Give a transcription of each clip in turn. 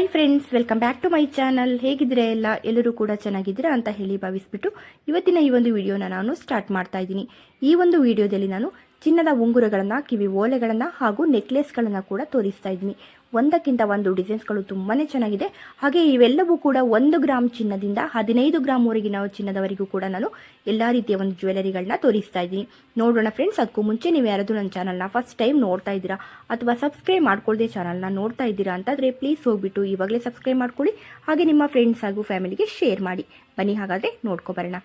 Hi friends welcome back to my channel ಹೇಗಿದ್ರೆ ಎಲ್ಲ? ಎಲ್ಲರೂ ಕೂಡ ಚೆನ್ನಾಗಿದ್ದೀರಾ ಅಂತ ಹೇಳಿ ಭಾವಿಸ್ಬಿಟ್ಟು ಇವತ್ತಿನ ಈ ಒಂದು ವಿಡಿಯೋನ ನಾನು ಸ್ಟಾರ್ಟ್ ಮಾಡ್ತಾ ಇದ್ದೀನಿ. ಈ ಒಂದು ವಿಡಿಯೋದಲ್ಲಿ ನಾನು ಚಿನ್ನದ ಉಂಗುರಗಳನ್ನು, ಕಿವಿ ಓಲೆಗಳನ್ನು ಹಾಗೂ ನೆಕ್ಲೆಸ್ಗಳನ್ನು ಕೂಡ ತೋರಿಸ್ತಾ ಇದ್ದೀನಿ. ಒಂದಕ್ಕಿಂತ ಒಂದು ಡಿಸೈನ್ಸ್ಗಳು ತುಂಬಾ ಚೆನ್ನಾಗಿದೆ. ಹಾಗೆ ಇವೆಲ್ಲವೂ ಕೂಡ ಒಂದು ಗ್ರಾಮ್ ಚಿನ್ನದಿಂದ ಹದಿನೈದು ಗ್ರಾಮ್ವರೆಗಿನ ಚಿನ್ನದವರೆಗೂ ಕೂಡ ನಾನು ಎಲ್ಲ ರೀತಿಯ ಒಂದು ಜ್ಯುವೆಲರಿಗಳನ್ನ ತೋರಿಸ್ತಾ ಇದ್ದೀನಿ. ನೋಡೋಣ ಫ್ರೆಂಡ್ಸ್ ಅದಕ್ಕೂ ಮುಂಚೆ ನೀವು ಯಾರಾದರೂ ನನ್ನ ಚಾನಲ್ನ ಫಸ್ಟ್ ಟೈಮ್ ನೋಡ್ತಾ ಇದ್ದೀರಾ ಅಥವಾ ಸಬ್ಸ್ಕ್ರೈಬ್ ಮಾಡ್ಕೊಳ್ಳದೆ ಚಾನಲ್ನ ನೋಡ್ತಾ ಇದ್ದೀರಾ ಅಂತಂದರೆ ಪ್ಲೀಸ್ ಹೋಗ್ಬಿಟ್ಟು ಇವಾಗಲೇ ಸಬ್ಸ್ಕ್ರೈಬ್ ಮಾಡ್ಕೊಳ್ಳಿ. ಹಾಗೆ ನಿಮ್ಮ ಫ್ರೆಂಡ್ಸ್ ಹಾಗೂ ಫ್ಯಾಮಿಲಿಗೆ ಶೇರ್ ಮಾಡಿ. ಬನ್ನಿ ಹಾಗಾದರೆ ನೋಡ್ಕೊಬರೋಣ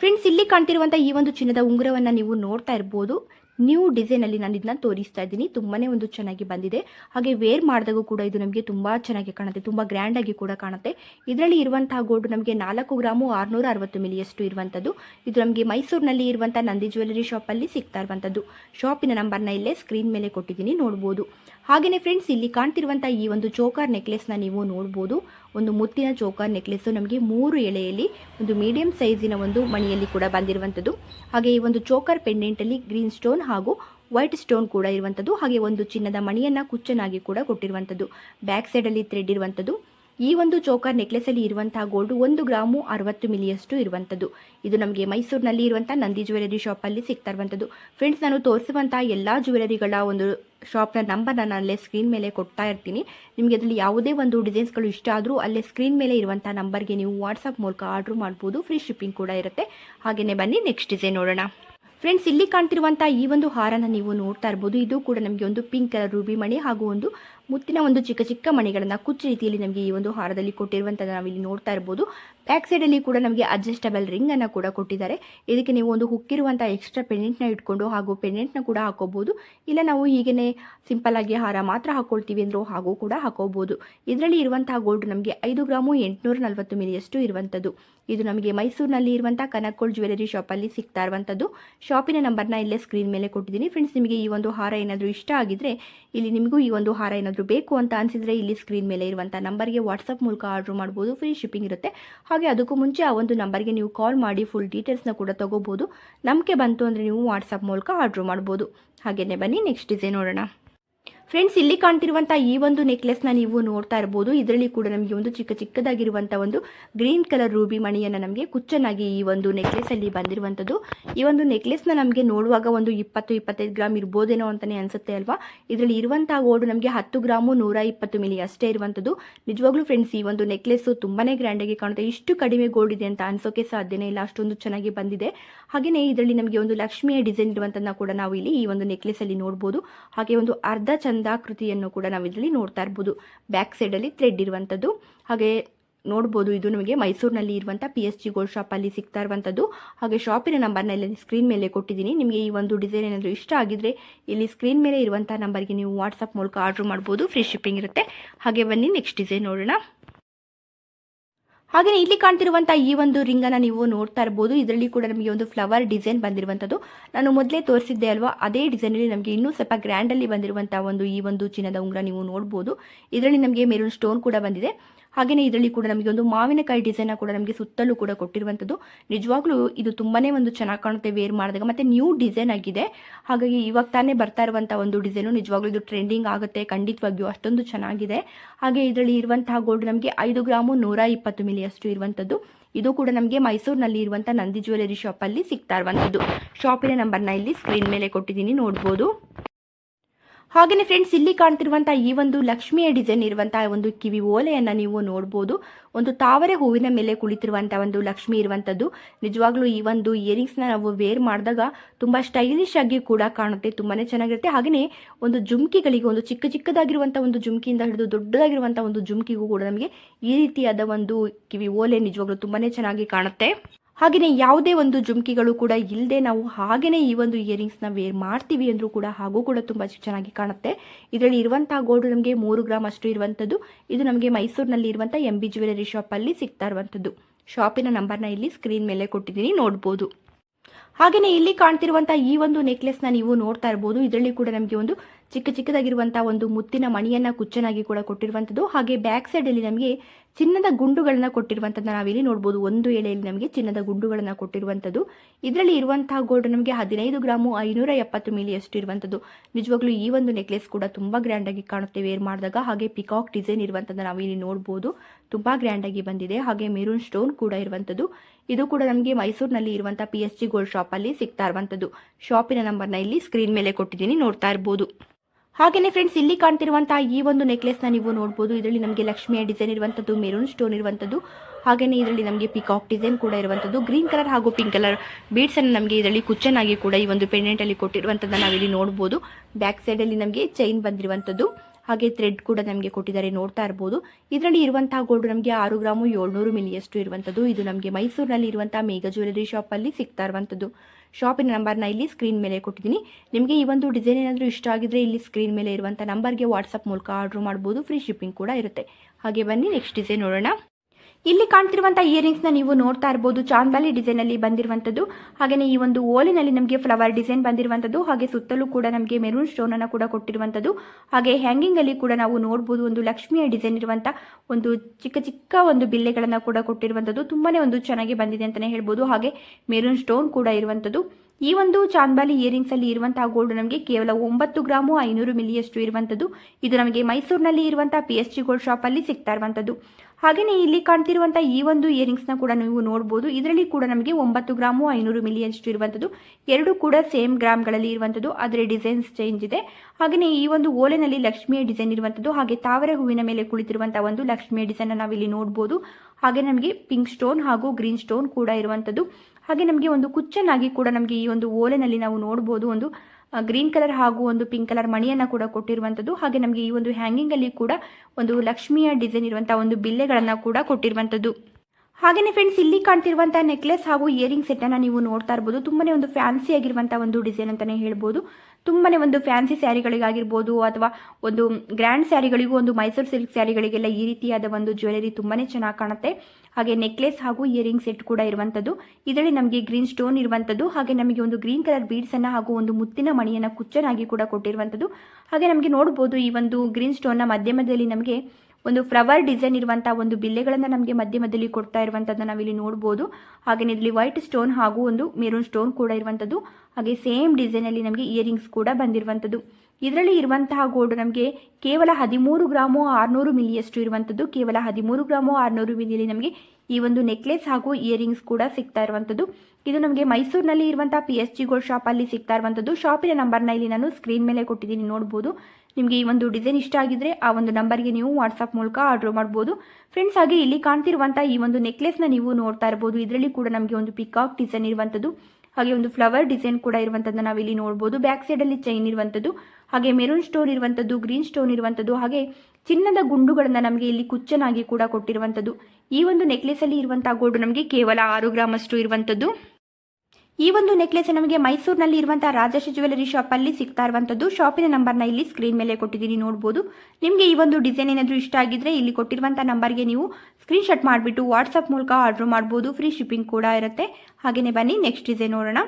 ಫ್ರೆಂಡ್ಸ್ ಇಲ್ಲಿ ಕಾಣ್ತಿರುವಂಥ ಈ ಒಂದು ಚಿನ್ನದ ಉಂಗುರವನ್ನು ನೀವು ನೋಡ್ತಾ ಇರ್ಬೋದು. ನ್ಯೂ ಡಿಸೈನಲ್ಲಿ ನಾನು ಇದನ್ನ ತೋರಿಸ್ತಾ ಇದ್ದೀನಿ. ತುಂಬಾನೇ ಒಂದು ಚೆನ್ನಾಗಿ ಬಂದಿದೆ. ಹಾಗೆ ವೇರ್ ಮಾಡಿದಾಗೂ ಕೂಡ ಇದು ನಮಗೆ ತುಂಬ ಚೆನ್ನಾಗಿ ಕಾಣುತ್ತೆ. ತುಂಬ ಗ್ರ್ಯಾಂಡಾಗಿ ಕೂಡ ಕಾಣುತ್ತೆ. ಇದರಲ್ಲಿ ಇರುವಂತಹ ಗೋಲ್ಡ್ ನಮಗೆ ನಾಲ್ಕು ಗ್ರಾಮು ಆರುನೂರ ಅರವತ್ತು ಮಿಲಿಯಷ್ಟು ಇರುವಂಥದ್ದು ಇದು ನಮಗೆ ಮೈಸೂರಿನಲ್ಲಿ ಇರುವಂತಹ ನಂದಿ ಜ್ಯುವೆಲರಿ ಶಾಪಲ್ಲಿ ಸಿಗ್ತಾ ಇರುವಂಥದ್ದು ಶಾಪಿನ ನಂಬರ್ನ ಇಲ್ಲೇ ಸ್ಕ್ರೀನ್ ಮೇಲೆ ಕೊಟ್ಟಿದ್ದೀನಿ. ನೋಡ್ಬೋದು. ಹಾಗೆಯೇ ಫ್ರೆಂಡ್ಸ್ ಇಲ್ಲಿ ಕಾಣ್ತಿರುವಂಥ ಈ ಒಂದು ಚೋಕಾರ್ ನೆಕ್ಲೆಸ್ನ ನೀವು ನೋಡ್ಬೋದು. ಒಂದು ಮುತ್ತಿನ ಚೋಕಾರ್ ನೆಕ್ಲೆಸ್ಸು ನಮಗೆ ಮೂರು ಎಳೆಯಲ್ಲಿ, ಒಂದು ಮೀಡಿಯಂ ಸೈಜಿನ ಒಂದು ಮಣಿಯಲ್ಲಿ ಕೂಡ ಬಂದಿರುವಂಥದ್ದು. ಹಾಗೆ ಈ ಒಂದು ಚೋಕರ್ ಪೆಂಡೆಂಟಲ್ಲಿ ಗ್ರೀನ್ ಸ್ಟೋನ್ ಹಾಗೂ ವೈಟ್ ಸ್ಟೋನ್ ಕೂಡ ಇರುವಂಥದ್ದು. ಹಾಗೆ ಒಂದು ಚಿನ್ನದ ಮಣಿಯನ್ನು ಕುಚ್ಚನಾಗಿ ಕೂಡ ಕೊಟ್ಟಿರುವಂಥದ್ದು. ಬ್ಯಾಕ್ ಸೈಡಲ್ಲಿ ಥ್ರೆಡ್ ಇರುವಂಥದ್ದು. ಈ ಒಂದು ಚೋಕರ್ ನೆಕ್ಲೆಸಲ್ಲಿ ಇರುವಂತಹ ಗೋಲ್ಡ್ ಒಂದು ಗ್ರಾಮು ಅರವತ್ತು ಮಿಲಿಯಷ್ಟು ಇರುವಂಥದ್ದು ಇದು ನಮಗೆ ಮೈಸೂರಿನಲ್ಲಿ ಇರುವಂಥ ನಂದಿ ಜ್ಯುವೆಲರಿ ಶಾಪಲ್ಲಿ ಸಿಗ್ತಾ ಇರುವಂಥದ್ದು ಫ್ರೆಂಡ್ಸ್ ನಾನು ತೋರಿಸುವಂತಹ ಎಲ್ಲ ಜ್ಯುವೆಲರಿಗಳ ಒಂದು ಶಾಪ್ನ ನಂಬರ್ ನಾನು ಅಲ್ಲೇ ಸ್ಕ್ರೀನ್ ಮೇಲೆ ಕೊಡ್ತಾ ಇರ್ತೀನಿ. ನಿಮಗೆ ಅದರಲ್ಲಿ ಯಾವುದೇ ಒಂದು ಡಿಸೈನ್ಸ್ಗಳು ಇಷ್ಟ ಆದರೂ ಅಲ್ಲೇ ಸ್ಕ್ರೀನ್ ಮೇಲೆ ಇರುವಂಥ ನಂಬರ್ಗೆ ನೀವು ವಾಟ್ಸಪ್ ಮೂಲಕ ಆರ್ಡರ್ ಮಾಡ್ಬೋದು. ಫ್ರೀ ಶಿಪ್ಪಿಂಗ್ ಕೂಡ ಇರುತ್ತೆ. ಹಾಗೆಯೇ ಬನ್ನಿ ನೆಕ್ಸ್ಟ್ ಡಿಸೈನ್ ನೋಡೋಣ. ಫ್ರೆಂಡ್ಸ್ ಇಲ್ಲಿ ಕಾಣ್ತಿರುವಂತಹ ಈ ಒಂದು ಹಾರನ ನೀವು ನೋಡ್ತಾ ಇರ್ಬೋದು. ಇದು ಕೂಡ ನಮಗೆ ಒಂದು ಪಿಂಕ್ ಕಲರ್ ರೂಬಿ ಮಣಿ ಹಾಗೂ ಒಂದು ಮುತ್ತಿನ ಒಂದು ಚಿಕ್ಕ ಚಿಕ್ಕ ಮಣಿಗಳನ್ನು ಕುಚ್ಚು ರೀತಿಯಲ್ಲಿ ನಮಗೆ ಈ ಒಂದು ಹಾರದಲ್ಲಿ ಕೊಟ್ಟಿರುವಂಥದ್ದು ನಾವಿಲ್ಲಿ ನೋಡ್ತಾ ಇರ್ಬೋದು. ಬ್ಯಾಕ್ ಸೈಡಲ್ಲಿ ಕೂಡ ನಮಗೆ ಅಡ್ಜಸ್ಟಬಲ್ ರಿಂಗನ್ನು ಕೂಡ ಕೊಟ್ಟಿದ್ದಾರೆ. ಇದಕ್ಕೆ ನೀವು ಒಂದು ಹುಕ್ಕಿರುವಂಥ ಎಕ್ಸ್ಟ್ರಾ ಪೆಂಡೆಂಟ್ನ ಇಟ್ಕೊಂಡು ಹಾಗೂ ಪೆಂಡೆಂಟ್ನ ಕೂಡ ಹಾಕೋಬಹುದು ಇಲ್ಲ ನಾವು ಹೀಗೇ ಸಿಂಪಲ್ ಆಗಿ ಹಾರ ಮಾತ್ರ ಹಾಕೊಳ್ತೀವಿ ಅಂದರೂ ಹಾಗೂ ಕೂಡ ಹಾಕೋಬಹುದು ಇದರಲ್ಲಿ ಇರುವಂತಹ ಗೋಲ್ಡ್ ನಮಗೆ ಐದು ಗ್ರಾಮು ಎಂಟುನೂರ ನಲವತ್ತು ಮಿಲಿಯಷ್ಟು ಇರುವಂಥದ್ದು ಇದು ನಮಗೆ ಮೈಸೂರಿನಲ್ಲಿ ಇರುವಂಥ ಕನಕೋಳ್ ಜ್ಯುವೆಲರಿ ಶಾಪಲ್ಲಿ ಸಿಗ್ತಾ ಇರುವಂಥದ್ದು ಶಾಪಿನ ನಂಬರ್ನ ಇಲ್ಲೇ ಸ್ಕ್ರೀನ್ ಮೇಲೆ ಕೊಟ್ಟಿದ್ದೀನಿ. ಫ್ರೆಂಡ್ಸ್ ನಿಮಗೆ ಈ ಒಂದು ಹಾರ ಏನಾದರೂ ಇಷ್ಟ ಆಗಿದ್ರೆ ಇಲ್ಲಿ ನಿಮಗೂ ಈ ಒಂದು ಹಾರ ಏನಾದರೂ ಬೇಕು ಅಂತ ಅನಿಸಿದರೆ ಇಲ್ಲಿ ಸ್ಕ್ರೀನ್ ಮೇಲೆ ಇರುವಂಥ ನಂಬರ್ಗೆ ವಾಟ್ಸಪ್ ಮೂಲಕ ಆರ್ಡ್ರ್ ಮಾಡ್ಬೋದು. ಫ್ರೀ ಶಿಪ್ಪಿಂಗ್ ಇರುತ್ತೆ. ಹಾಗೆ ಅದಕ್ಕೂ ಮುಂಚೆ ಆ ಒಂದು ನಂಬರ್ಗೆ ನೀವು ಕಾಲ್ ಮಾಡಿ ಫುಲ್ ಡೀಟೇಲ್ಸ್ನ ಕೂಡ ತೊಗೋಬೋದು. ನಮಗೆ ಬಂತು ಅಂದರೆ ನೀವು ವಾಟ್ಸಪ್ ಮೂಲಕ ಆರ್ಡ್ರ್ ಮಾಡ್ಬೋದು. ಹಾಗೆಯೇ ಬನ್ನಿ ನೆಕ್ಸ್ಟ್ ಡಿಸೈನ್ ನೋಡೋಣ. ಫ್ರೆಂಡ್ಸ್ ಇಲ್ಲಿ ಕಾಣ್ತಿರುವಂತಹ ಈ ಒಂದು ನೆಕ್ಲೆಸ್ನ ನೀವು ನೋಡ್ತಾ ಇರಬಹುದು ಇದರಲ್ಲಿ ಕೂಡ ನಮಗೆ ಒಂದು ಚಿಕ್ಕ ಚಿಕ್ಕದಾಗಿರುವಂತಹ ಒಂದು ಗ್ರೀನ್ ಕಲರ್ ರೂಬಿ ಮಣಿಯನ್ನ ನಮಗೆ ಕುಚ್ಚನಾಗಿ ಈ ಒಂದು ನೆಕ್ಲೆಸ್ ಅಲ್ಲಿ ಬಂದಿರುವಂತದ್ದು. ಈ ಒಂದು ನೆಕ್ಲೆಸ್ನ ನಮಗೆ ನೋಡುವಾಗ ಒಂದು ಇಪ್ಪತ್ತು, ಇಪ್ಪತ್ತೈದು ಗ್ರಾಮ್ ಇರ್ಬೋದೇನೋ ಅಂತಾನೆ ಅನ್ಸುತ್ತೆ ಅಲ್ವಾ? ಇದರಲ್ಲಿ ಇರುವಂತಹ ಗೋಲ್ಡ್ ನಮಗೆ ಹತ್ತು ಗ್ರಾಮು ನೂರ ಇಪ್ಪತ್ತು ಮಿಲಿ ಅಷ್ಟೇ ಇರುವಂತದ್ದು. ನಿಜವಾಗ್ಲೂ ಫ್ರೆಂಡ್ಸ್ ಈ ಒಂದು ನೆಕ್ಲೆಸ್ ತುಂಬಾನೇ ಗ್ರ್ಯಾಂಡ್ ಆಗಿ ಕಾಣುತ್ತೆ. ಇಷ್ಟು ಕಡಿಮೆ ಗೋಲ್ಡ್ ಇದೆ ಅಂತ ಅನ್ಸೋಕೆ ಸಾಧ್ಯನೇ ಇಲ್ಲ. ಅಷ್ಟೊಂದು ಚೆನ್ನಾಗಿ ಬಂದಿದೆ. ಹಾಗೆಯೇ ಇದರಲ್ಲಿ ನಮಗೆ ಒಂದು ಲಕ್ಷ್ಮಿಯ ಡಿಸೈನ್ ಇರುವಂತಹ ಕೂಡ ನಾವು ಇಲ್ಲಿ ಈ ಒಂದು ನೆಕ್ಲೆಸ್ ಅಲ್ಲಿ ನೋಡಬಹುದು ಹಾಗೆ ಒಂದು ಅರ್ಧ ಚಂದಾಕೃತಿಯನ್ನು ಕೂಡ ನಾವು ಇದರಲ್ಲಿ ನೋಡ್ತಾ ಇರ್ಬೋದು. ಬ್ಯಾಕ್ ಸೈಡಲ್ಲಿ ಥ್ರೆಡ್ ಇರುವಂಥದ್ದು. ಹಾಗೆ ನೋಡ್ಬೋದು, ಇದು ನಮಗೆ ಮೈಸೂರಿನಲ್ಲಿ ಇರುವಂಥ ಪಿ ಎಸ್ ಜಿ ಗೋಲ್ಡ್ ಶಾಪಲ್ಲಿ ಸಿಗ್ತಾ ಇರುವಂಥದ್ದು. ಹಾಗೆ ಶಾಪಿನ ನಂಬರ್ನ ಇಲ್ಲಿ ಸ್ಕ್ರೀನ್ ಮೇಲೆ ಕೊಟ್ಟಿದ್ದೀನಿ. ನಿಮಗೆ ಈ ಒಂದು ಡಿಸೈನ್ ಏನಾದರೂ ಇಷ್ಟ ಆಗಿದ್ರೆ ಇಲ್ಲಿ ಸ್ಕ್ರೀನ್ ಮೇಲೆ ಇರುವಂಥ ನಂಬರ್ಗೆ ನೀವು ವಾಟ್ಸಪ್ ಮೂಲಕ ಆರ್ಡ್ರ್ ಮಾಡ್ಬೋದು. ಫ್ರೀ ಶಿಪ್ಪಿಂಗ್ ಇರುತ್ತೆ. ಹಾಗೆ ಬನ್ನಿ ನೆಕ್ಸ್ಟ್ ಡಿಸೈನ್ ನೋಡೋಣ. ಹಾಗೆ ಇಲ್ಲಿ ಕಾಣ್ತಿರುವಂಥ ಈ ಒಂದು ರಿಂಗನ್ನು ನೀವು ನೋಡ್ತಾ ಇರ್ಬೋದು. ಇದರಲ್ಲಿ ಕೂಡ ನಮಗೆ ಒಂದು ಫ್ಲವರ್ ಡಿಸೈನ್ ಬಂದಿರುವಂಥದ್ದು ನಾನು ಮೊದಲೇ ತೋರಿಸಿದ್ದೆ ಅಲ್ವಾ? ಅದೇ ಡಿಸೈನಲ್ಲಿ ನಮಗೆ ಇನ್ನೂ ಸ್ವಲ್ಪ ಗ್ರ್ಯಾಂಡಲ್ಲಿ ಬಂದಿರುವಂಥ ಒಂದು ಈ ಒಂದು ಚಿನ್ನದ ಉಂಗುರ ನೀವು ನೋಡ್ಬೋದು. ಇದರಲ್ಲಿ ನಮಗೆ ಮೆರೂನ್ ಸ್ಟೋನ್ ಕೂಡ ಬಂದಿದೆ. ಹಾಗೆಯೇ ಇದರಲ್ಲಿ ಕೂಡ ನಮಗೆ ಒಂದು ಮಾವಿನಕಾಯಿ ಡಿಸೈನ್ ಕೂಡ ನಮಗೆ ಸುತ್ತಲೂ ಕೂಡ ಕೊಟ್ಟಿರುವಂಥದ್ದು. ನಿಜವಾಗ್ಲೂ ಇದು ತುಂಬಾನೇ ಒಂದು ಚೆನ್ನಾಗಿ ಕಾಣುತ್ತೆ ವೇರ್ ಮಾಡಿದಾಗ. ಮತ್ತೆ ನ್ಯೂ ಡಿಸೈನ್ ಆಗಿದೆ. ಹಾಗಾಗಿ ಇವಾಗ ತಾನೇ ಬರ್ತಾ ಇರುವಂತಹ ಒಂದು ಡಿಸೈನು ನಿಜವಾಗ್ಲೂ ಇದು ಟ್ರೆಂಡಿಂಗ್ ಆಗುತ್ತೆ. ಖಂಡಿತವಾಗಿಯೂ ಅಷ್ಟೊಂದು ಚೆನ್ನಾಗಿದೆ. ಹಾಗೆ ಇದರಲ್ಲಿ ಇರುವಂತಹ ಗೋಲ್ಡ್ ನಮಗೆ ಐದು ಗ್ರಾಮು ನೂರ ಇಪ್ಪತ್ತು ಮಿಲಿಯಷ್ಟು ಇರುವಂಥದ್ದು. ಇದು ಕೂಡ ನಮಗೆ ಮೈಸೂರಿನಲ್ಲಿ ಇರುವಂತಹ ನಂದಿ ಜ್ಯುವೆಲರಿ ಅಲ್ಲಿ ಸಿಗ್ತಾ ಇರುವಂಥದ್ದು. ಶಾಪಿನ ನಂಬರ್ನ ಇಲ್ಲಿ ಸ್ಕ್ರೀನ್ ಮೇಲೆ ಕೊಟ್ಟಿದ್ದೀನಿ, ನೋಡ್ಬೋದು. ಹಾಗೆಯೇ ಫ್ರೆಂಡ್ಸ್ ಇಲ್ಲಿ ಕಾಣ್ತಿರುವಂಥ ಈ ಒಂದು ಲಕ್ಷ್ಮಿಯ ಡಿಸೈನ್ ಇರುವಂತಹ ಒಂದು ಕಿವಿ ಓಲೆಯನ್ನು ನೀವು ನೋಡ್ಬೋದು. ಒಂದು ತಾವರೆ ಹೂವಿನ ಮೇಲೆ ಕುಳಿತಿರುವಂಥ ಒಂದು ಲಕ್ಷ್ಮಿ ಇರುವಂಥದ್ದು. ನಿಜವಾಗ್ಲೂ ಈ ಒಂದು ಇಯರಿಂಗ್ಸ್ನ ನಾವು ವೇರ್ ಮಾಡಿದಾಗ ತುಂಬ ಸ್ಟೈಲಿಶ್ ಆಗಿ ಕೂಡ ಕಾಣುತ್ತೆ, ತುಂಬಾನೇ ಚೆನ್ನಾಗಿರುತ್ತೆ. ಹಾಗೆಯೇ ಒಂದು ಜುಮ್ಕಿಗಳಿಗೆ ಒಂದು ಚಿಕ್ಕ ಚಿಕ್ಕದಾಗಿರುವಂಥ ಒಂದು ಜುಮ್ಕಿಯಿಂದ ಹಿಡಿದು ದೊಡ್ಡದಾಗಿರುವಂಥ ಒಂದು ಜುಮ್ಕಿಗೂ ಕೂಡ ನಮಗೆ ಈ ರೀತಿಯಾದ ಒಂದು ಕಿವಿ ಓಲೆ ನಿಜವಾಗ್ಲೂ ತುಂಬಾನೇ ಚೆನ್ನಾಗಿ ಕಾಣುತ್ತೆ. ಹಾಗೆಯೇ ಯಾವುದೇ ಒಂದು ಜುಮ್ಕಿಗಳು ಕೂಡ ಇಲ್ಲದೆ ನಾವು ಹಾಗೆಯೇ ಈ ಒಂದು ಇಯರಿಂಗ್ಸ್ನ ವೇರ್ ಮಾಡ್ತೀವಿ ಅಂದರೂ ಕೂಡ ಹಾಗೂ ಕೂಡ ತುಂಬ ಚೆನ್ನಾಗಿ ಕಾಣುತ್ತೆ. ಇದರಲ್ಲಿ ಇರುವಂಥ ಗೋಲ್ಡ್ ನಮಗೆ ಮೂರು ಗ್ರಾಮ್ ಅಷ್ಟು ಇರುವಂಥದ್ದು. ಇದು ನಮಗೆ ಮೈಸೂರಿನಲ್ಲಿ ಇರುವಂಥ ಎಂ ಬಿ ಜ್ಯುವೆಲರಿ ಶಾಪಲ್ಲಿ ಸಿಗ್ತಾ ಇರುವಂಥದ್ದು. ಶಾಪಿನ ನಂಬರ್ನ ಇಲ್ಲಿ ಸ್ಕ್ರೀನ್ ಮೇಲೆ ಕೊಟ್ಟಿದ್ದೀನಿ, ನೋಡ್ಬೋದು. ಹಾಗೆಯೇ ಇಲ್ಲಿ ಕಾಣ್ತಿರುವಂಥ ಈ ಒಂದು ನೆಕ್ಲೆಸ್ನ ನೀವು ನೋಡ್ತಾ ಇರ್ಬೋದು. ಇದರಲ್ಲಿ ಕೂಡ ನಮಗೆ ಒಂದು ಚಿಕ್ಕ ಚಿಕ್ಕದಾಗಿರುವಂಥ ಒಂದು ಮುತ್ತಿನ ಮಣಿಯನ್ನು ಕುಚ್ಚನಾಗಿ ಕೂಡ ಕೊಟ್ಟಿರುವಂಥದ್ದು ಹಾಗೆ ಬ್ಯಾಕ್ ಸೈಡಲ್ಲಿ ನಮಗೆ ಚಿನ್ನದ ಗುಂಡುಗಳನ್ನ ಕೊಟ್ಟಿರುವಂಥದ್ದು ನಾವಿಲ್ಲಿ ನೋಡ್ಬೋದು. ಒಂದು ಎಳೆಯಲ್ಲಿ ನಮಗೆ ಚಿನ್ನದ ಗುಂಡುಗಳನ್ನು ಕೊಟ್ಟಿರುವಂಥದ್ದು ಇದರಲ್ಲಿ ಇರುವಂತಹ ಗೋಲ್ಡ್ ನಮಗೆ ಹದಿನೈದು ಗ್ರಾಮು ಐನೂರ ಎಪ್ಪತ್ತು ಮಿಲಿಯಷ್ಟು ಇರುವಂಥದ್ದು ನಿಜವಾಗ್ಲೂ ಈ ಒಂದು ನೆಕ್ಲೆಸ್ ಕೂಡ ತುಂಬ ಗ್ರ್ಯಾಂಡಾಗಿ ಕಾಣುತ್ತೆ ವೇರ್ ಮಾಡಿದಾಗ. ಹಾಗೆ ಪಿಕಾಕ್ ಡಿಸೈನ್ ಇರುವಂಥದ್ದು ನಾವಿಲ್ಲಿ ನೋಡ್ಬೋದು. ತುಂಬ ಗ್ರ್ಯಾಂಡಾಗಿ ಬಂದಿದೆ. ಹಾಗೆ ಮೆರೂನ್ ಸ್ಟೋನ್ ಕೂಡ ಇರುವಂಥದ್ದು ಇದು ಕೂಡ ನಮಗೆ ಮೈಸೂರಿನಲ್ಲಿ ಇರುವಂಥ ಪಿ ಎಸ್ ಜಿ ಗೋಲ್ಡ್ ಶಾಪಲ್ಲಿ ಸಿಗ್ತಾ ಇರುವಂಥದ್ದು ಶಾಪಿನ ನಂಬರ್ನ ಇಲ್ಲಿ ಸ್ಕ್ರೀನ್ ಮೇಲೆ ಕೊಟ್ಟಿದ್ದೀನಿ. ನೋಡ್ತಾ ಇರ್ಬೋದು. ಹಾಗೆಯೇ ಫ್ರೆಂಡ್ಸ್ ಇಲ್ಲಿ ಕಾಣ್ತಿರುವಂತಹ ಈ ಒಂದು ನೆಕ್ಲೆಸ್ನ ನೀವು ನೋಡಬಹುದು ಇದರಲ್ಲಿ ನಮಗೆ ಲಕ್ಷ್ಮಿಯ ಡಿಸೈನ್ ಇರುವಂಥದ್ದು ಮೆರೂನ್ ಸ್ಟೋನ್ ಇರುವಂಥದ್ದು ಹಾಗೆಯೇ ಇದರಲ್ಲಿ ನಮಗೆ ಪಿಕಾಕ್ ಡಿಸೈನ್ ಕೂಡ ಇರುವಂತದ್ದು. ಗ್ರೀನ್ ಕಲರ್ ಹಾಗೂ ಪಿಂಕ್ ಕಲರ್ ಬೀಡ್ಸನ್ನು ನಮಗೆ ಇದರಲ್ಲಿ ಕುಚ್ಚನಾಗಿ ಕೂಡ ಈ ಒಂದು ಪೆಂಡೆಂಟಲ್ಲಿ ಕೊಟ್ಟಿರುವಂಥದ್ದನ್ನು ನಾವಿಲ್ಲಿ ನೋಡಬಹುದು ಬ್ಯಾಕ್ ಸೈಡ್ ಅಲ್ಲಿ ನಮಗೆ ಚೈನ್ ಬಂದಿರುವಂತದ್ದು, ಹಾಗೆ ಥ್ರೆಡ್ ಕೂಡ ನಮಗೆ ಕೊಟ್ಟಿದ್ದಾರೆ ನೋಡ್ತಾ ಇರ್ಬೋದು. ಇದರಲ್ಲಿ ಇರುವಂತಹ ಗೋಲ್ಡ್ ನಮಗೆ ಆರು ಗ್ರಾಮು ಏಳ್ನೂರು ಮಿಲಿಯಷ್ಟು ಇರುವಂತದ್ದು. ಇದು ನಮಗೆ ಮೈಸೂರಿನಲ್ಲಿ ಇರುವಂತಹ ಮೇಘ ಜ್ಯುವೆಲರಿ ಅಲ್ಲಿ ಸಿಗ್ತಾ ಇರುವಂಥದ್ದು ಶಾಪಿನ ನಂಬರ್ನ ಇಲ್ಲಿ ಸ್ಕ್ರೀನ್ ಮೇಲೆ ಕೊಟ್ಟಿದ್ದೀನಿ. ನಿಮಗೆ ಈ ಒಂದು ಡಿಸೈನ್ ಏನಾದರೂ ಇಷ್ಟ ಆಗಿದ್ರೆ ಇಲ್ಲಿ ಸ್ಕ್ರೀನ್ ಮೇಲೆ ಇರುವಂಥ ನಂಬರ್ಗೆ ವಾಟ್ಸಪ್ ಮೂಲಕ ಆರ್ಡ್ರ್ ಮಾಡ್ಬೋದು. ಫ್ರೀ ಶಿಪ್ಪಿಂಗ್ ಕೂಡ ಇರುತ್ತೆ. ಹಾಗೆ ಬನ್ನಿ ನೆಕ್ಸ್ಟ್ ಡಿಸೈನ್ ನೋಡೋಣ. ಇಲ್ಲಿ ಕಾಣ್ತಿರುವಂತಹ ಇಯರಿಂಗ್ಸ್ನ ನೀವು ನೋಡ್ತಾ ಇರ್ಬೋದು. ಚಾಂದಾಲಿ ಡಿಸೈನಲ್ಲಿ ಬಂದಿರುವಂಥದ್ದು. ಹಾಗೆಯೇ ಈ ಒಂದು ಓಲಿನಲ್ಲಿ ನಮಗೆ ಫ್ಲವರ್ ಡಿಸೈನ್ ಬಂದಿರುವಂಥದ್ದು. ಹಾಗೆ ಸುತ್ತಲೂ ಕೂಡ ನಮಗೆ ಮೆರೂನ್ ಸ್ಟೋನ್ ಅನ್ನು ಕೂಡ ಕೊಟ್ಟಿರುವಂಥದ್ದು. ಹಾಗೆ ಹ್ಯಾಂಗಿಂಗ್ ಅಲ್ಲಿ ಕೂಡ ನಾವು ನೋಡಬಹುದು ಒಂದು ಲಕ್ಷ್ಮಿಯ ಡಿಸೈನ್ ಇರುವಂಥ ಒಂದು ಚಿಕ್ಕ ಚಿಕ್ಕ ಒಂದು ಬಿಲ್ಲೆಗಳನ್ನ ಕೂಡ ಕೊಟ್ಟಿರುವಂಥದ್ದು. ತುಂಬಾನೇ ಒಂದು ಚೆನ್ನಾಗಿ ಬಂದಿದೆ ಅಂತಾನೆ ಹೇಳ್ಬೋದು. ಹಾಗೆ ಮೆರೂನ್ ಸ್ಟೋನ್ ಕೂಡ ಇರುವಂಥದ್ದು. ಈ ಒಂದು ಚಾಂದ್ಬಾಲಿ ಇಯರಿಂಗ್ಸ್ ಅಲ್ಲಿ ಇರುವಂತಹ ಗೋಲ್ಡ್ ನಮಗೆ ಕೇವಲ ಒಂಬತ್ತು ಗ್ರಾಮು ಐನೂರು ಮಿಲಿಯಷ್ಟು ಇರುವಂಥದ್ದು. ಇದು ನಮಗೆ ಮೈಸೂರಿನಲ್ಲಿ ಇರುವಂತಹ P S G gold shop ಅಲ್ಲಿ ಸಿಗ್ತಾ ಇರುವಂಥದ್ದು. ಹಾಗೆಯೇ ಇಲ್ಲಿ ಕಾಣ್ತಿರುವಂತಹ ಈ ಒಂದು ಇಯರಿಂಗ್ಸ್ನ ಕೂಡ ನೀವು ನೋಡಬಹುದು ಇದರಲ್ಲಿ ಕೂಡ ನಮಗೆ ಒಂಬತ್ತು ಗ್ರಾಮು ಐನೂರು ಮಿಲಿಯಷ್ಟು ಇರುವಂಥದ್ದು. ಎರಡು ಕೂಡ ಸೇಮ್ ಗ್ರಾಮ್ಗಳಲ್ಲಿ ಇರುವಂತದ್ದು ಆದರೆ ಡಿಸೈನ್ಸ್ ಚೇಂಜ್ ಇದೆ. ಹಾಗೆಯೇ ಈ ಒಂದು ಓಲೆನಲ್ಲಿ ಲಕ್ಷ್ಮಿಯ ಡಿಸೈನ್ ಇರುವಂಥದ್ದು. ಹಾಗೆ ತಾವರೆ ಹೂವಿನ ಮೇಲೆ ಕುಳಿತಿರುವಂತಹ ಒಂದು ಲಕ್ಷ್ಮಿಯ ಡಿಸೈನ್ ನಾವಿಲ್ಲಿ ನೋಡಬಹುದು ಹಾಗೆ ನಮಗೆ ಪಿಂಕ್ ಸ್ಟೋನ್ ಹಾಗೂ ಗ್ರೀನ್ ಸ್ಟೋನ್ ಕೂಡ ಇರುವಂಥದ್ದು. ಹಾಗೆ ನಮಗೆ ಒಂದು ಕುಚ್ಚನಾಗಿ ಕೂಡ ನಮಗೆ ಈ ಒಂದು ಓಲೆನಲ್ಲಿ ನಾವು ನೋಡಬಹುದು ಒಂದು ಗ್ರೀನ್ ಕಲರ್ ಹಾಗೂ ಒಂದು ಪಿಂಕ್ ಕಲರ್ ಮಣಿಯನ್ನು ಕೂಡ ಕೊಟ್ಟಿರುವಂಥದ್ದು ಹಾಗೆ ನಮಗೆ ಈ ಒಂದು ಹ್ಯಾಂಗಿಂಗ್ ಅಲ್ಲಿ ಕೂಡ ಒಂದು ಲಕ್ಷ್ಮಿಯ ಡಿಸೈನ್ ಇರುವಂತಹ ಒಂದು ಬಿಲ್ಲೆಗಳನ್ನು ಕೂಡ ಕೊಟ್ಟಿರುವಂಥದ್ದು ಹಾಗೆಯೇ ಫ್ರೆಂಡ್ಸ್ ಇಲ್ಲಿ ಕಾಣ್ತಿರುವಂತಹ ನೆಕ್ಲೆಸ್ ಹಾಗೂ ಇಯರಿಂಗ್ ಅನ್ನ ನೀವು ನೋಡ್ತಾ ಇರಬಹುದು ತುಂಬಾನೇ ಒಂದು ಫ್ಯಾನ್ಸಿ ಆಗಿರುವಂತಹ ಒಂದು ಡಿಸೈನ್ ಅಂತಾನೆ ಹೇಳ್ಬೋದು. ತುಂಬಾ ಒಂದು ಫ್ಯಾನ್ಸಿ ಸ್ಯಾರಿಗಳಿಗಾಗಿರ್ಬೋದು ಅಥವಾ ಒಂದು ಗ್ರ್ಯಾಂಡ್ ಸ್ಯಾರಿಗಳಿಗೂ ಒಂದು ಮೈಸೂರು ಸಿಲ್ಕ್ ಸ್ಯಾರಿಗಳಿಗೆಲ್ಲ ಈ ರೀತಿಯಾದ ಒಂದು ಜ್ಯುವೆಲರಿ ತುಂಬಾ ಚೆನ್ನಾಗಿ ಕಾಣುತ್ತೆ. ಹಾಗೆ ನೆಕ್ಲೆಸ್ ಹಾಗೂ ಇಯರಿಂಗ್ ಸೆಟ್ ಕೂಡ ಇರುವಂಥದ್ದು ಇದರಲ್ಲಿ ನಮಗೆ ಗ್ರೀನ್ ಸ್ಟೋನ್ ಇರುವಂಥದ್ದು ಹಾಗೆ ನಮಗೆ ಒಂದು ಗ್ರೀನ್ ಕಲರ್ ಬೀಡ್ಸನ್ನು ಹಾಗೂ ಒಂದು ಮುತ್ತಿನ ಮಣಿಯನ್ನು ಕುಚ್ಚನಾಗಿ ಕೂಡ ಕೊಟ್ಟಿರುವಂಥದ್ದು ಹಾಗೆ ನಮಗೆ ನೋಡ್ಬೋದು ಈ ಒಂದು ಗ್ರೀನ್ ಸ್ಟೋನ್ನ ಮಧ್ಯಮದಲ್ಲಿ ನಮಗೆ ಒಂದು ಫ್ಲವರ್ ಡಿಸೈನ್ ಇರುವಂಥ ಒಂದು ಬಿಲ್ಲೆಗಳನ್ನು ನಮಗೆ ಮಧ್ಯ ಮಧ್ಯದಲ್ಲಿ ಕೊಡ್ತಾ ಇರುವಂಥದ್ದನ್ನು ನಾವಿಲ್ಲಿ ನೋಡಬಹುದು ಹಾಗೆಯೇ ಇದರಲ್ಲಿ ವೈಟ್ ಸ್ಟೋನ್ ಹಾಗೂ ಒಂದು ಮೆರೂನ್ ಸ್ಟೋನ್ ಕೂಡ ಇರುವಂತದ್ದು. ಹಾಗೆ ಸೇಮ್ ಡಿಸೈನ್ ಅಲ್ಲಿ ನಮಗೆ ಇಯರಿಂಗ್ಸ್ ಕೂಡ ಬಂದಿರುವಂತದ್ದು. ಇದರಲ್ಲಿ ಇರುವಂತಹ ಗೋಲ್ಡ್ ನಮಗೆ ಕೇವಲ ಹದಿಮೂರು ಗ್ರಾಮು ಆರ್ನೂರು ಮಿಲಿಯಷ್ಟು ಇರುವಂತದ್ದು. ಕೇವಲ ಹದಿಮೂರು ಗ್ರಾಮು ಆರುನೂರು ಮಿಲಿಯಲ್ಲಿ ನಮಗೆ ಈ ಒಂದು ನೆಕ್ಲೆಸ್ ಹಾಗೂ ಇಯರಿಂಗ್ಸ್ ಕೂಡ ಸಿಗ್ತಾ ಇರುವಂಥದ್ದು. ಇದು ನಮಗೆ ಮೈಸೂರಿನಲ್ಲಿ ಇರುವಂತಹ ಪಿ ಎಸ್ ಜಿ ಗೋಲ್ಡ್ ಶಾಪಲ್ಲಿ ಸಿಗ್ತಾ ಇರುವಂಥದ್ದು. ಶಾಪಿನ ನಂಬರ್ನ ಇಲ್ಲಿ ನಾನು ಸ್ಕ್ರೀನ್ ಮೇಲೆ ಕೊಟ್ಟಿದ್ದೀನಿ ನೋಡಬಹುದು ನಿಮಗೆ ಈ ಒಂದು ಡಿಸೈನ್ ಇಷ್ಟ ಆಗಿದ್ರೆ ಆ ಒಂದು ನಂಬರ್ಗೆ ನೀವು ವಾಟ್ಸಪ್ ಮೂಲಕ ಆರ್ಡರ್ ಮಾಡಬಹುದು ಫ್ರೆಂಡ್ಸ್ ಹಾಗೆ ಇಲ್ಲಿ ಕಾಣ್ತಿರುವಂತಹ ಈ ಒಂದು ನೆಕ್ಲೆಸ್ನ ನೀವು ನೋಡ್ತಾ ಇರ್ಬೋದು. ಇದರಲ್ಲಿ ಕೂಡ ನಮಗೆ ಒಂದು ಪಿಕಾಕ್ ಡಿಸೈನ್ ಇರುವಂಥದ್ದು. ಹಾಗೆ ಒಂದು ಫ್ಲವರ್ ಡಿಸೈನ್ ಕೂಡ ಇರುವಂಥದ್ದು ನಾವಿಲ್ಲಿ ನೋಡಬಹುದು ಬ್ಯಾಕ್ ಸೈಡ್ ಅಲ್ಲಿ ಚೈನ್ ಇರುವಂತದ್ದು ಹಾಗೆ ಮೆರೂನ್ ಸ್ಟೋನ್ ಇರುವಂತದ್ದು ಗ್ರೀನ್ ಸ್ಟೋನ್ ಇರುವಂಥದ್ದು. ಹಾಗೆ ಚಿನ್ನದ ಗುಂಡುಗಳನ್ನು ನಮಗೆ ಇಲ್ಲಿ ಕುಚ್ಚನಾಗಿ ಕೂಡ ಕೊಟ್ಟಿರುವಂಥದ್ದು. ಈ ಒಂದು ನೆಕ್ಲೆಸಲ್ಲಿ ಇರುವಂಥ ಗೋಲ್ಡ್ ನಮಗೆ ಕೇವಲ ಆರು ಗ್ರಾಮ್ ಅಷ್ಟು ಇರುವಂಥದ್ದು. ಈ ಒಂದು ನೆಕ್ಲೆಸ್ ನಮಗೆ ಮೈಸೂರಿನಲ್ಲಿ ಇರುವಂತಹ ರಾಜಶ್ರೀ ಜ್ಯುವೆಲರಿ ಶಾಪಲ್ಲಿ ಸಿಗ್ತಾ ಇರುವಂಥದ್ದು. ಶಾಪಿನ ನಂಬರ್ನ ಇಲ್ಲಿ ಸ್ಕ್ರೀನ್ ಮೇಲೆ ಕೊಟ್ಟಿದ್ದೀನಿ, ನೋಡ್ಬೋದು. ನಿಮಗೆ ಈ ಒಂದು ಡಿಸೈನ್ ಏನಾದರೂ ಇಷ್ಟ ಆಗಿದ್ರೆ ಇಲ್ಲಿ ಕೊಟ್ಟಿರುವಂಥ ನಂಬರ್ಗೆ ನೀವು ಸ್ಕ್ರೀನ್ಶಾಟ್ ಮಾಡಿಬಿಟ್ಟು ವಾಟ್ಸಪ್ ಮೂಲಕ ಆರ್ಡರ್ ಮಾಡ್ಬೋದು. ಫ್ರೀ ಶಿಪ್ಪಿಂಗ್ ಕೂಡ ಇರುತ್ತೆ. ಹಾಗೆಯೇ ಬನ್ನಿ ನೆಕ್ಸ್ಟ್ ಡಿಸೈನ್ ನೋಡೋಣ.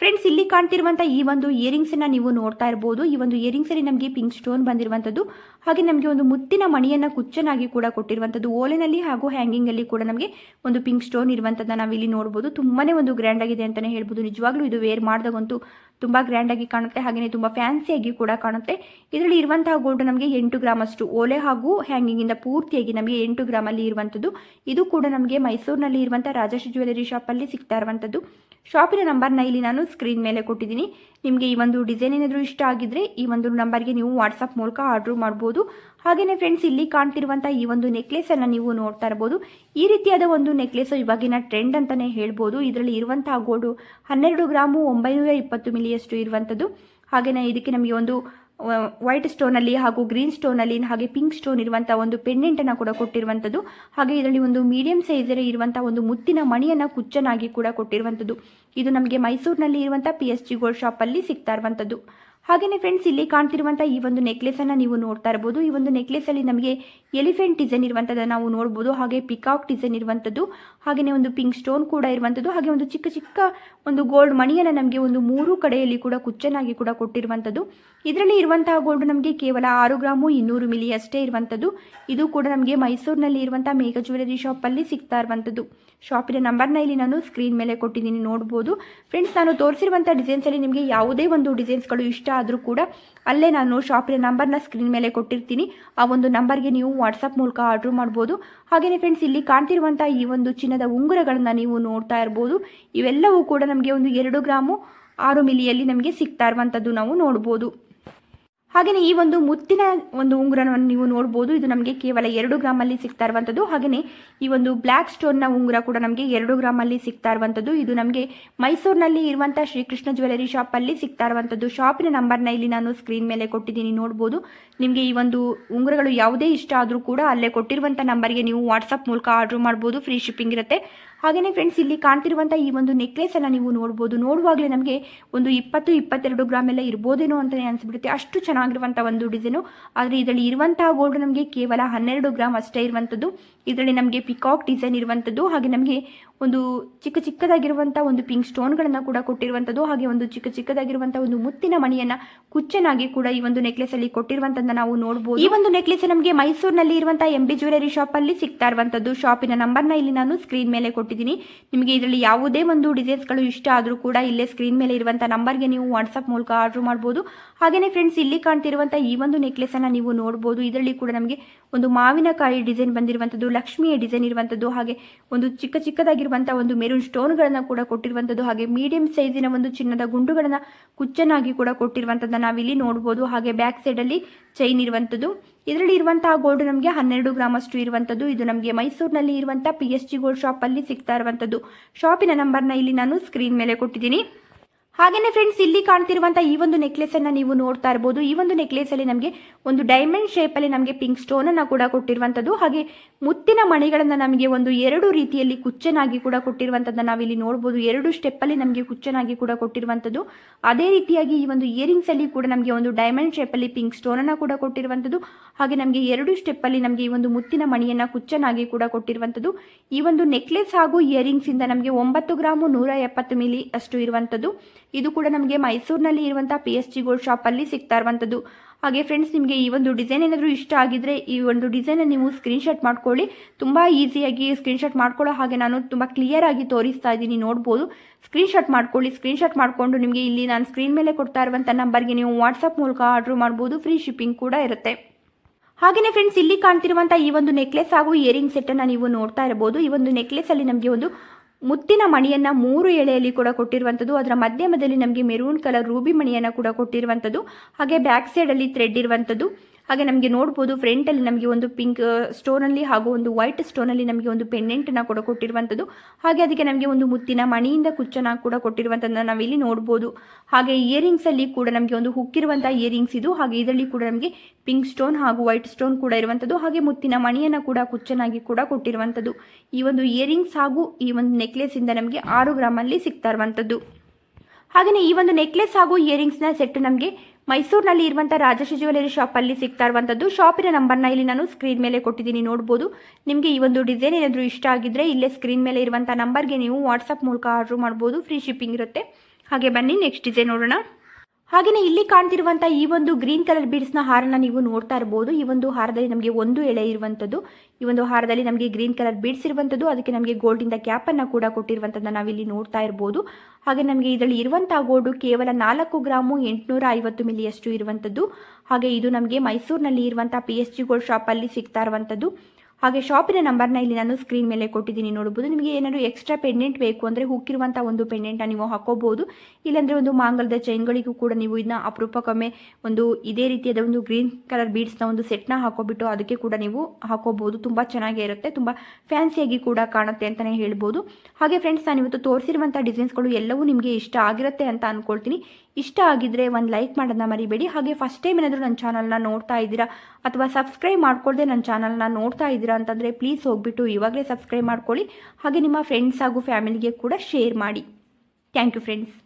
ಫ್ರೆಂಡ್ಸ್ ಇಲ್ಲಿ ಕಾಣ್ತಿರುವಂಥ ಈ ಒಂದು ಇಯರಿಂಗ್ಸನ್ನು ನೀವು ನೋಡ್ತಾ ಇರ್ಬೋದು. ಈ ಒಂದು ಇಯರಿಂಗ್ಸಲ್ಲಿ ನಮಗೆ ಪಿಂಕ್ ಸ್ಟೋನ್ ಬಂದಿರುವಂಥದ್ದು. ಹಾಗೆ ನಮಗೆ ಒಂದು ಮುತ್ತಿನ ಮಣಿಯನ್ನು ಕುಚ್ಚನಾಗಿ ಕೂಡ ಕೊಟ್ಟಿರುವಂಥದ್ದು ಓಲೆನಲ್ಲಿ ಹಾಗೂ ಹ್ಯಾಂಗಿಂಗಲ್ಲಿ ಕೂಡ ನಮಗೆ ಒಂದು ಪಿಂಕ್ ಸ್ಟೋನ್ ಇರುವಂಥದ್ದನ್ನು ನಾವಿಲ್ಲಿ ನೋಡ್ಬೋದು. ತುಂಬಾ ಒಂದು ಗ್ರ್ಯಾಂಡ್ ಆಗಿದೆ ಅಂತಲೇ ಹೇಳ್ಬೋದು. ನಿಜವಾಗ್ಲೂ ಇದು ವೇರ್ ಮಾಡಿದಾಗಂತೂ ತುಂಬ ಗ್ರ್ಯಾಂಡಾಗಿ ಕಾಣುತ್ತೆ. ಹಾಗೆಯೇ ತುಂಬ ಫ್ಯಾನ್ಸಿಯಾಗಿ ಕೂಡ ಕಾಣುತ್ತೆ. ಇದರಲ್ಲಿ ಇರುವಂತಹ ಗೋಲ್ಡ್ ನಮಗೆ ಎಂಟು ಗ್ರಾಮ್ ಅಷ್ಟು. ಓಲೆ ಹಾಗೂ ಹ್ಯಾಂಗಿಂಗಿಂದ ಪೂರ್ತಿಯಾಗಿ ನಮಗೆ ಎಂಟು ಗ್ರಾಮಲ್ಲಿ ಇರುವಂಥದ್ದು ಇದು ಕೂಡ ನಮಗೆ ಮೈಸೂರಿನಲ್ಲಿ ಇರುವಂಥ ರಾಜಶ್ರೀ ಜ್ಯುವೆಲರಿ ಶಾಪಲ್ಲಿ ಸಿಗ್ತಾ ಇರುವಂಥದ್ದು ಶಾಪಿನ ನಂಬರ್ನ ಇಲ್ಲಿ ನಾನು ಸ್ಕ್ರೀನ್ ಮೇಲೆ ಕೊಟ್ಟಿದ್ದೀನಿ. ನಿಮಗೆ ಈ ಒಂದು ಡಿಸೈನ್ ಏನಾದರೂ ಇಷ್ಟ ಆಗಿದ್ರೆ ಈ ಒಂದು ನಂಬರ್ಗೆ ನೀವು ವಾಟ್ಸಪ್ ಮೂಲಕ ಆರ್ಡ್ರ್ ಮಾಡ್ಬೋದು. ಹಾಗೆಯೇ ಫ್ರೆಂಡ್ಸ್ ಇಲ್ಲಿ ಕಾಣ್ತಿರುವಂಥ ಈ ಒಂದು ನೆಕ್ಲೆಸನ್ನು ನೀವು ನೋಡ್ತಾ ಇರ್ಬೋದು. ಈ ರೀತಿಯಾದ ಒಂದು ನೆಕ್ಲೆಸು ಇವಾಗಿನ ಟ್ರೆಂಡ್ ಅಂತಲೇ ಹೇಳ್ಬೋದು. ಇದರಲ್ಲಿ ಇರುವಂತಹ ಗೋಲ್ಡು ಹನ್ನೆರಡು ಗ್ರಾಮು ಒಂಬೈನೂರ ಇಪ್ಪತ್ತು ಮಿಲಿಯಷ್ಟು ಇರುವಂಥದ್ದು ಹಾಗೆಯೇ ಇದಕ್ಕೆ ನಮಗೆ ಒಂದು ವೈಟ್ ಸ್ಟೋನಲ್ಲಿ ಹಾಗೂ ಗ್ರೀನ್ ಸ್ಟೋನಲ್ಲಿ ಹಾಗೆ ಪಿಂಕ್ ಸ್ಟೋನ್ ಇರುವಂಥ ಒಂದು ಪೆಂಡೆಂಟನ್ನು ಕೂಡ ಕೊಟ್ಟಿರುವಂಥದ್ದು ಹಾಗೆ ಇದರಲ್ಲಿ ಒಂದು ಮೀಡಿಯಂ ಸೈಜಲ್ಲಿ ಇರುವಂಥ ಒಂದು ಮುತ್ತಿನ ಮಣಿಯನ್ನು ಕುಚ್ಚನಾಗಿ ಕೂಡ ಕೊಟ್ಟಿರುವಂಥದ್ದು ಇದು ನಮಗೆ ಮೈಸೂರಿನಲ್ಲಿ ಇರುವಂಥ ಪಿ ಎಸ್ ಜಿ ಗೋಲ್ಡ್ ಶಾಪಲ್ಲಿ ಸಿಗ್ತಾ ಇರುವಂಥದ್ದು ಹಾಗೆಯೇ ಫ್ರೆಂಡ್ಸ್ ಇಲ್ಲಿ ಕಾಣ್ತಿರುವಂಥ ಈ ಒಂದು ನೆಕ್ಲೆಸನ್ನು ನೀವು ನೋಡ್ತಾ ಇರ್ಬೋದು. ಈ ಒಂದು ನೆಕ್ಲೆಸಲ್ಲಿ ನಮಗೆ ಎಲಿಫೆಂಟ್ ಡಿಸೈನ್ ಇರುವಂಥದ್ದು ನಾವು ನೋಡ್ಬೋದು. ಹಾಗೆ ಪಿಕಾಕ್ ಡಿಸೈನ್ ಇರುವಂಥದ್ದು ಹಾಗೆಯೇ ಒಂದು ಪಿಂಕ್ ಸ್ಟೋನ್ ಕೂಡ ಇರುವಂಥದ್ದು ಹಾಗೆ ಒಂದು ಚಿಕ್ಕ ಚಿಕ್ಕ ಒಂದು ಗೋಲ್ಡ್ ಮಣಿಯನ್ನು ನಮಗೆ ಒಂದು ಮೂರು ಕಡೆಯಲ್ಲಿ ಕೂಡ ಕುಚ್ಚನಾಗಿ ಕೂಡ ಕೊಟ್ಟಿರುವಂಥದ್ದು ಇದರಲ್ಲಿ ಇರುವಂತಹ ಗೋಲ್ಡ್ ನಮಗೆ ಕೇವಲ ಆರು ಗ್ರಾಮು, ಇನ್ನೂರು ಮಿಲಿ ಅಷ್ಟೇ ಇರುವಂಥದ್ದು ಇದು ಕೂಡ ನಮಗೆ ಮೈಸೂರಿನಲ್ಲಿ ಇರುವಂಥ ಮೇಘ ಜ್ಯುವೆಲರಿ ಶಾಪಲ್ಲಿ ಸಿಗ್ತಾ ಇರುವಂಥದ್ದು ಶಾಪಿನ ನಂಬರ್ನ ಇಲ್ಲಿ ನಾನು ಸ್ಕ್ರೀನ್ ಮೇಲೆ ಕೊಟ್ಟಿದ್ದೀನಿ, ನೋಡ್ಬೋದು. ಫ್ರೆಂಡ್ಸ್ ನಾನು ತೋರಿಸಿರುವಂಥ ಡಿಸೈನ್ಸಲ್ಲಿ ನಿಮಗೆ ಯಾವುದೇ ಒಂದು ಡಿಸೈನ್ಸ್ಗಳು ಇಷ್ಟ ಆದರೂ ಕೂಡ ಅಲ್ಲೇ ನಾನು ಶಾಪಿನ ನಂಬರ್ನ ಸ್ಕ್ರೀನ್ ಮೇಲೆ ಕೊಟ್ಟಿರ್ತೀನಿ. ಆ ಒಂದು ನಂಬರ್ಗೆ ನೀವು ವಾಟ್ಸಪ್ ಮೂಲಕ ಆರ್ಡ್ರ್ ಮಾಡ್ಬೋದು. ಹಾಗೆಯೇ ಫ್ರೆಂಡ್ಸ್ ಇಲ್ಲಿ ಕಾಣ್ತಿರುವಂಥ ಈ ಒಂದು ಚಿನ್ನದ ಉಂಗುರಗಳನ್ನು ನೀವು ನೋಡ್ತಾ ಇರ್ಬೋದು. ಇವೆಲ್ಲವೂ ಕೂಡ ನಮಗೆ ಒಂದು ಎರಡು ಗ್ರಾಮು ಆರು ಮಿಲಿಯಲ್ಲಿ ನಮಗೆ ಸಿಗ್ತಾ ಇರುವಂಥದ್ದು ನಾವು ನೋಡ್ಬೋದು. ಹಾಗೆಯೇ ಈ ಒಂದು ಮುತ್ತಿನ ಒಂದು ಉಂಗುರವನ್ನು ನೀವು ನೋಡ್ಬೋದು. ಇದು ನಮಗೆ ಕೇವಲ ಎರಡು ಗ್ರಾಮಲ್ಲಿ ಸಿಗ್ತಾ ಇರುವಂಥದ್ದು. ಹಾಗೆಯೇ ಈ ಒಂದು ಬ್ಲ್ಯಾಕ್ ಸ್ಟೋನ್ನ ಉಂಗುರ ಕೂಡ ನಮಗೆ ಎರಡು ಗ್ರಾಮಲ್ಲಿ ಸಿಗ್ತಾ ಇರುವಂಥದ್ದು. ಇದು ನಮಗೆ ಮೈಸೂರಿನಲ್ಲಿ ಇರುವಂಥ ಶ್ರೀಕೃಷ್ಣ ಜ್ಯುವೆಲರಿ ಶಾಪಲ್ಲಿ ಸಿಗ್ತಾ ಇರುವಂಥದ್ದು. ಶಾಪಿನ ನಂಬರ್ನ ಇಲ್ಲಿ ನಾನು ಸ್ಕ್ರೀನ್ ಮೇಲೆ ಕೊಟ್ಟಿದ್ದೀನಿ, ನೋಡ್ಬೋದು. ನಿಮಗೆ ಈ ಒಂದು ಉಂಗುರಗಳು ಯಾವುದೇ ಇಷ್ಟ ಆದರೂ ಕೂಡ ಅಲ್ಲೇ ಕೊಟ್ಟಿರುವಂಥ ನಂಬರ್ಗೆ ನೀವು ವಾಟ್ಸಪ್ ಮೂಲಕ ಆರ್ಡರ್ ಮಾಡ್ಬೋದು. ಫ್ರೀ ಶಿಪ್ಪಿಂಗ್ ಇರುತ್ತೆ. ಹಾಗೆಯೇ ಫ್ರೆಂಡ್ಸ್, ಇಲ್ಲಿ ಕಾಣ್ತಿರುವಂಥ ಈ ಒಂದು ನೆಕ್ಲೆಸ್ ಅನ್ನು ನೀವು ನೋಡ್ಬೋದು. ನೋಡುವಾಗಲೇ ನಮಗೆ ಒಂದು ಇಪ್ಪತ್ತು, ಇಪ್ಪತ್ತೆರಡು ಗ್ರಾಮ್ ಎಲ್ಲ ಇರ್ಬೋದೇನೋ ಅಂತಲೇ ಅನಿಸ್ಬಿಡುತ್ತೆ. ಅಷ್ಟು ಚೆನ್ನಾಗಿರುವಂಥ ಒಂದು ಡಿಸೈನು ಆದರೆ ಇದರಲ್ಲಿ ಇರುವಂತಹ ಗೋಲ್ಡ್ ನಮಗೆ ಕೇವಲ ಹನ್ನೆರಡು ಗ್ರಾಮ್ ಅಷ್ಟೇ ಇರುವಂಥದ್ದು ಇದರಲ್ಲಿ ನಮಗೆ ಪಿಕಾಕ್ ಡಿಸೈನ್ ಇರುವಂಥದ್ದು ಹಾಗೆ ನಮಗೆ ಒಂದು ಚಿಕ್ಕ ಚಿಕ್ಕದಾಗಿರುವಂಥ ಒಂದು ಪಿಂಕ್ ಸ್ಟೋನ್ಗಳನ್ನು ಕೂಡ ಕೊಟ್ಟಿರುವಂಥದ್ದು ಹಾಗೆ ಒಂದು ಚಿಕ್ಕ ಚಿಕ್ಕದಾಗಿರುವಂಥ ಒಂದು ಮುತ್ತಿನ ಮಣಿಯನ್ನು ಕುಚ್ಚನಾಗಿ ಕೂಡ ಈ ಒಂದು ನೆಕ್ಲೆಸ್ ಅಲ್ಲಿ ಕೊಟ್ಟಿರುವಂಥದ್ದನ್ನು ನಾವು ನೋಡಬಹುದು ಈ ಒಂದು ನೆಕ್ಲೆಸ್ ನಮಗೆ ಮೈಸೂರಿನಲ್ಲಿ ಇರುವಂಥ ಎಂ ಬಿ ಜ್ಯುವೆಲರಿ ಅಲ್ಲಿ ಸಿಗ್ತಾ ಇರುವಂಥದ್ದು ಶಾಪಿನ ನಂಬರ್ನ ಇಲ್ಲಿ ನಾನು ಸ್ಕ್ರೀನ್ ಮೇಲೆ ಕೊಟ್ಟಿದ್ದೀನಿ. ನಿಮಗೆ ಇದರಲ್ಲಿ ಯಾವುದೇ ಒಂದು ಡಿಸೈನ್ಸ್ಗಳು ಇಷ್ಟ ಆದರೂ ಕೂಡ ಇಲ್ಲೇ ಸ್ಕ್ರೀನ್ ಮೇಲೆ ಇರುವಂಥ ನಂಬರ್ಗೆ ನೀವು ವಾಟ್ಸಪ್ ಮೂಲಕ ಆರ್ಡರ್ ಮಾಡಬಹುದು ಹಾಗೆಯೇ ಫ್ರೆಂಡ್ಸ್ ಇಲ್ಲಿ ಕಾಣ್ತಿರುವಂಥ ಈ ಒಂದು ನೆಕ್ಲೆಸ್ ಅನ್ನು ನೀವು ನೋಡಬಹುದು ಇದರಲ್ಲಿ ಕೂಡ ನಮಗೆ ಒಂದು ಮಾವಿನಕಾಯಿ ಡಿಸೈನ್ ಬಂದಿರುವಂಥದ್ದು ಲಕ್ಷ್ಮಿಯ ಡಿಸೈನ್ ಇರುವಂಥದ್ದು ಹಾಗೆ ಒಂದು ಚಿಕ್ಕ ಚಿಕ್ಕದಾಗಿರುವಂಥ ಒಂದು ಮೆರೂನ್ ಸ್ಟೋನ್ಗಳನ್ನು ಕೂಡ ಕೊಟ್ಟಿರುವಂಥದ್ದು ಹಾಗೆ ಮೀಡಿಯಂ ಸೈಜಿನ ಒಂದು ಚಿನ್ನದ ಗುಂಡುಗಳನ್ನು ಕುಚ್ಚನಾಗಿ ಕೂಡ ಕೊಟ್ಟಿರುವಂಥದ್ದನ್ನು ನಾವಿಲ್ಲಿ ನೋಡ್ಬೋದು. ಹಾಗೆ ಬ್ಯಾಕ್ ಸೈಡಲ್ಲಿ ಚೈನ್ ಇರುವಂಥದ್ದು ಇದರಲ್ಲಿ ಇರುವಂತಹ ಗೋಲ್ಡ್ ನಮಗೆ ಹನ್ನೆರಡು ಗ್ರಾಮ್ ಅಷ್ಟು ಇರುವಂಥದ್ದು ಇದು ನಮಗೆ ಮೈಸೂರಿನಲ್ಲಿ ಇರುವಂಥ ಪಿ ಎಸ್ ಜಿ ಗೋಲ್ಡ್ ಶಾಪಲ್ಲಿ ಸಿಗ್ತಾ ಇರುವಂಥದ್ದು ಶಾಪಿನ ನಂಬರ್ನ ಇಲ್ಲಿ ನಾನು ಸ್ಕ್ರೀನ್ ಮೇಲೆ ಕೊಟ್ಟಿದ್ದೀನಿ. ಹಾಗೆಯೇ ಫ್ರೆಂಡ್ಸ್ ಇಲ್ಲಿ ಕಾಣ್ತಿರುವಂತಹ ಈ ಒಂದು ನೆಕ್ಲೆಸ್ ಅನ್ನ ನೀವು ನೋಡ್ತಾ ಇರಬಹುದು ಈ ಒಂದು ನೆಕ್ಲೆಸ್ ಅಲ್ಲಿ ನಮಗೆ ಒಂದು ಡೈಮಂಡ್ ಶೇಪ್ ಅಲ್ಲಿ ನಮಗೆ ಪಿಂಕ್ ಸ್ಟೋನ್ ಅನ್ನ ಕೂಡ ಕೊಟ್ಟಿರುವಂತದ್ದು. ಹಾಗೆ ಮುತ್ತಿನ ಮಣಿಗಳನ್ನ ನಮಗೆ ಒಂದು ಎರಡು ರೀತಿಯಲ್ಲಿ ಕುಚ್ಚನಾಗಿ ಕೂಡ ಕೊಟ್ಟಿರುವಂಥದ್ದನ್ನ ನಾವಿಲ್ಲಿ ನೋಡಬಹುದು ಎರಡು ಸ್ಟೆಪ್ ಅಲ್ಲಿ ನಮಗೆ ಕುಚ್ಚನಾಗಿ ಕೂಡ ಕೊಟ್ಟಿರುವಂತದ್ದು. ಅದೇ ರೀತಿಯಾಗಿ ಈ ಒಂದು ಇಯರಿಂಗ್ಸ್ ಅಲ್ಲಿ ಕೂಡ ನಮಗೆ ಒಂದು ಡೈಮಂಡ್ ಶೇಪ್ ಅಲ್ಲಿ ಪಿಂಕ್ ಸ್ಟೋನ್ ಅನ್ನ ಕೂಡ ಕೊಟ್ಟಿರುವಂತದ್ದು. ಹಾಗೆ ನಮಗೆ ಎರಡು ಸ್ಟೆಪ್ ಅಲ್ಲಿ ನಮಗೆ ಈ ಒಂದು ಮುತ್ತಿನ ಮಣಿಯನ್ನ ಕುಚ್ಚನಾಗಿ ಕೂಡ ಕೊಟ್ಟಿರುವಂತದ್ದು. ಈ ಒಂದು ನೆಕ್ಲೆಸ್ ಹಾಗೂ ಇಯರಿಂಗ್ಸ್ ಇಂದ ನಮಗೆ ಒಂಬತ್ತು ಗ್ರಾಮು ನೂರ ಎಪ್ಪತ್ತು ಮಿಲಿ ಅಷ್ಟು ಇರುವಂಥದ್ದು ಇದು ಕೂಡ ನಮಗೆ ಮೈಸೂರಿನಲ್ಲಿ ಇರುವಂಥ ಪಿ ಎಸ್ ಜಿ ಗೋಲ್ಡ್ ಶಾಪಲ್ಲಿ ಸಿಗ್ತಾ ಇರುವಂಥದ್ದು ಹಾಗೆ ಫ್ರೆಂಡ್ಸ್ ನಿಮಗೆ ಈ ಒಂದು ಡಿಸೈನ್ ಏನಾದರೂ ಇಷ್ಟ ಆಗಿದ್ರೆ ಈ ಒಂದು ಡಿಸೈನ್ ನೀವು ಸ್ಕ್ರೀನ್ಶಾಟ್ ಮಾಡ್ಕೊಳ್ಳಿ. ತುಂಬ ಈಸಿಯಾಗಿ ಸ್ಕ್ರೀನ್ಶಾಟ್ ಮಾಡ್ಕೊಳ್ಳೋ ಹಾಗೆ ನಾನು ತುಂಬ ಕ್ಲಿಯರ್ ಆಗಿ ತೋರಿಸ್ತಾ ಇದ್ದೀನಿ, ನೋಡ್ಬೋದು. ಸ್ಕ್ರೀನ್ಶಾಟ್ ಮಾಡ್ಕೊಳ್ಳಿ ಸ್ಕ್ರೀನ್ಶಾಟ್ ಮಾಡಿಕೊಂಡು ನಿಮಗೆ ಇಲ್ಲಿ ನಾನು ಸ್ಕ್ರೀನ್ ಮೇಲೆ ಕೊಡ್ತಾ ಇರುವಂಥ ನಂಬರ್ಗೆ ನೀವು ವಾಟ್ಸಪ್ ಮೂಲಕ ಆರ್ಡರ್ ಮಾಡ್ಬೋದು ಫ್ರೀ ಶಿಪ್ಪಿಂಗ್ ಕೂಡ ಇರುತ್ತೆ. ಹಾಗೆಯೇ ಫ್ರೆಂಡ್ಸ್ ಇಲ್ಲಿ ಕಾಣ್ತಿರುವಂಥ ಈ ಒಂದು ನೆಕ್ಲೆಸ್ ಹಾಗೂ ಇಯರಿಂಗ್ ಸೆಟ್ಟನ್ನು ನೀವು ನೋಡ್ತಾ ಇರಬಹುದು. ಈ ಒಂದು ನೆಕ್ಲೆಸಲ್ಲಿ ನಮಗೆ ಒಂದು ಮುತ್ತಿನ ಮಣಿಯನ್ನ ಮೂರು ಎಳೆಯಲ್ಲಿ ಕೂಡ ಕೊಟ್ಟಿರುವಂಥದ್ದು. ಅದರ ಮಧ್ಯಮದಲ್ಲಿ ನಮಗೆ ಮೆರೂನ್ ಕಲರ್ ರೂಬಿ ಮಣಿಯನ್ನ ಕೂಡ ಕೊಟ್ಟಿರುವಂಥದ್ದು. ಹಾಗೆ ಬ್ಯಾಕ್ ಸೈಡಲ್ಲಿ ಥ್ರೆಡ್ ಇರುವಂಥದ್ದು. ಹಾಗೆ ನಮಗೆ ನೋಡ್ಬೋದು ಫ್ರಂಟಲ್ಲಿ ನಮಗೆ ಒಂದು ಪಿಂಕ್ ಸ್ಟೋನಲ್ಲಿ ಹಾಗೂ ಒಂದು ವೈಟ್ ಸ್ಟೋನಲ್ಲಿ ನಮಗೆ ಒಂದು ಪೆಂಡೆಂಟನ್ನು ಕೂಡ ಕೊಟ್ಟಿರುವಂಥದ್ದು. ಹಾಗೆ ಅದಕ್ಕೆ ನಮಗೆ ಒಂದು ಮುತ್ತಿನ ಮಣಿಯಿಂದ ಕುಚ್ಚನ ಕೂಡ ಕೊಟ್ಟಿರುವಂಥದ್ದನ್ನು ನಾವಿಲ್ಲಿ ನೋಡ್ಬೋದು. ಹಾಗೆ ಇಯರಿಂಗ್ಸಲ್ಲಿ ಕೂಡ ನಮಗೆ ಒಂದು ಹುಕ್ಕಿರುವಂಥ ಇಯರಿಂಗ್ಸ್ ಇದು. ಹಾಗೆ ಇದರಲ್ಲಿ ಕೂಡ ನಮಗೆ ಪಿಂಕ್ ಸ್ಟೋನ್ ಹಾಗೂ ವೈಟ್ ಸ್ಟೋನ್ ಕೂಡ ಇರುವಂಥದ್ದು. ಹಾಗೆ ಮುತ್ತಿನ ಮಣಿಯನ್ನು ಕೂಡ ಕುಚ್ಚನಾಗಿ ಕೂಡ ಕೊಟ್ಟಿರುವಂಥದ್ದು. ಈ ಒಂದು ಇಯರಿಂಗ್ಸ್ ಹಾಗೂ ಈ ಒಂದು ನೆಕ್ಲೆಸಿಂದ ನಮಗೆ ಆರು ಗ್ರಾಮಲ್ಲಿ ಸಿಗ್ತಾ ಇರುವಂಥದ್ದು. ಹಾಗೆಯೇ ಈ ಒಂದು ನೆಕ್ಲೆಸ್ ಹಾಗೂ ಇಯರಿಂಗ್ಸ್ನ ಸೆಟ್ ನಮಗೆ ಮೈಸೂರಿನಲ್ಲಿ ಇರುವಂಥ ರಾಜಶ್ರೀ ಜ್ಯುವೆಲರಿ ಶಾಪಲ್ಲಿ ಸಿಗ್ತಾ ಇರುವಂಥದ್ದು ಶಾಪಿನ ನಂಬರ್ನ ಇಲ್ಲಿ ನಾನು ಸ್ಕ್ರೀನ್ ಮೇಲೆ ಕೊಟ್ಟಿದ್ದೀನಿ, ನೋಡ್ಬೋದು. ನಿಮಗೆ ಈ ಒಂದು ಡಿಸೈನ್ ಏನಾದರೂ ಇಷ್ಟ ಆಗಿದ್ರೆ ಇಲ್ಲೇ ಸ್ಕ್ರೀನ್ ಮೇಲೆ ಇರುವಂಥ ನಂಬರ್ಗೆ ನೀವು ವಾಟ್ಸಪ್ ಮೂಲಕ ಆರ್ಡ್ರ್ ಮಾಡ್ಬೋದು. ಫ್ರೀ ಶಿಪ್ಪಿಂಗ್ ಇರುತ್ತೆ. ಹಾಗೆ ಬನ್ನಿ ನೆಕ್ಸ್ಟ್ ಡಿಸೈನ್ ನೋಡೋಣ. ಹಾಗೆಯೇ ಇಲ್ಲಿ ಕಾಣ್ತಿರುವಂಥ ಈ ಒಂದು ಗ್ರೀನ್ ಕಲರ್ ಬೀಡ್ಸ್ನ ಹಾರನ ನೀವು ನೋಡ್ತಾ ಇರ್ಬೋದು. ಈ ಒಂದು ಹಾರದಲ್ಲಿ ನಮಗೆ ಒಂದು ಎಳೆ ಇರುವಂಥದ್ದು ಈ ಒಂದು ಹಾರದಲ್ಲಿ ನಮಗೆ ಗ್ರೀನ್ ಕಲರ್ ಬೀಡ್ಸ್ ಇರುವಂಥದ್ದು ಅದಕ್ಕೆ ನಮಗೆ ಗೋಲ್ಡಿಂದ ಕ್ಯಾಪನ್ನು ಕೂಡ ಕೊಟ್ಟಿರುವಂಥದ್ದನ್ನು ನಾವಿಲ್ಲಿ ನೋಡ್ತಾ ಇರ್ಬೋದು. ಹಾಗೆ ನಮಗೆ ಇದರಲ್ಲಿ ಇರುವಂಥ ಗೋಲ್ಡು ಕೇವಲ ನಾಲ್ಕು ಗ್ರಾಮು ಎಂಟುನೂರ ಐವತ್ತು ಮಿಲಿಯಷ್ಟು ಇರುವಂಥದ್ದು. ಹಾಗೆ ಇದು ನಮಗೆ ಮೈಸೂರಿನಲ್ಲಿ ಇರುವಂಥ ಪಿ ಎಸ್ ಜಿ ಗೋಲ್ಡ್ ಶಾಪಲ್ಲಿ ಸಿಗ್ತಾ ಇರುವಂಥದ್ದು. ಹಾಗೆ ಶಾಪಿನ ನಂಬರ್ನ ಇಲ್ಲಿ ನಾನು ಸ್ಕ್ರೀನ್ ಮೇಲೆ ಕೊಟ್ಟಿದ್ದೀನಿ. ನೋಡ್ಬೋದು ನಿಮಗೆ ಏನಾದರೂ ಎಕ್ಸ್ಟ್ರಾ ಪೆಂಡೆಂಟ್ ಬೇಕು ಅಂದರೆ ಹುಕ್ಕಿರುವಂಥ ಒಂದು ಪೆಂಡೆಂಟ್ನ ನೀವು ಹಾಕೋಬಹುದು ಇಲ್ಲಾಂದರೆ ಒಂದು ಮಾಂಗಲ್ಯದ ಚೈನ್ಗಳಿಗೂ ಕೂಡ ನೀವು ಇದನ್ನ ಅಪರೂಪಕ್ಕೊಮ್ಮೆ ಒಂದು ಇದೇ ರೀತಿಯಾದ ಒಂದು ಗ್ರೀನ್ ಕಲರ್ ಬೀಡ್ಸ್ನ ಒಂದು ಸೆಟ್ನ ಹಾಕೋಬಿಟ್ಟು ಅದಕ್ಕೆ ಕೂಡ ನೀವು ಹಾಕೋಬಹುದು ತುಂಬ ಚೆನ್ನಾಗೇ ಇರುತ್ತೆ. ತುಂಬ ಫ್ಯಾನ್ಸಿಯಾಗಿ ಕೂಡ ಕಾಣುತ್ತೆ ಅಂತಲೇ ಹೇಳ್ಬೋದು. ಹಾಗೆ ಫ್ರೆಂಡ್ಸ್ ನಾನು ಇವತ್ತು ತೋರಿಸಿರುವಂಥ ಡಿಸೈನ್ಸ್ಗಳು ಎಲ್ಲವೂ ನಿಮಗೆ ಇಷ್ಟ ಆಗಿರುತ್ತೆ ಅಂತ ಅಂದ್ಕೊಳ್ತೀನಿ ಇಷ್ಟ ಆಗಿದ್ರೆ ಒಂದು ಲೈಕ್ ಮಾಡೋದನ್ನ ಮರಿಬೇಡಿ. ಹಾಗೆ ಫಸ್ಟ್ ಟೈಮ್ ಏನಾದರೂ ನನ್ನ ಚಾನಲ್ನ ನೋಡ್ತಾ ಇದ್ದೀರಾ ಅಥವಾ ಸಬ್ಸ್ಕ್ರೈಬ್ ಮಾಡ್ಕೊಳ್ಳದೆ ನನ್ನ ಚಾನಲ್ನ ನೋಡ್ತಾ ಇದ್ದೀರಾ ಅಂತಂದರೆ ಪ್ಲೀಸ್ ಹೋಗ್ಬಿಟ್ಟು ಇವಾಗಲೇ ಸಬ್ಸ್ಕ್ರೈಬ್ ಮಾಡ್ಕೊಳ್ಳಿ. ಹಾಗೆ ನಿಮ್ಮ ಫ್ರೆಂಡ್ಸ್ ಹಾಗೂ ಫ್ಯಾಮಿಲಿಗೆ ಕೂಡ ಶೇರ್ ಮಾಡಿ. Thank you friends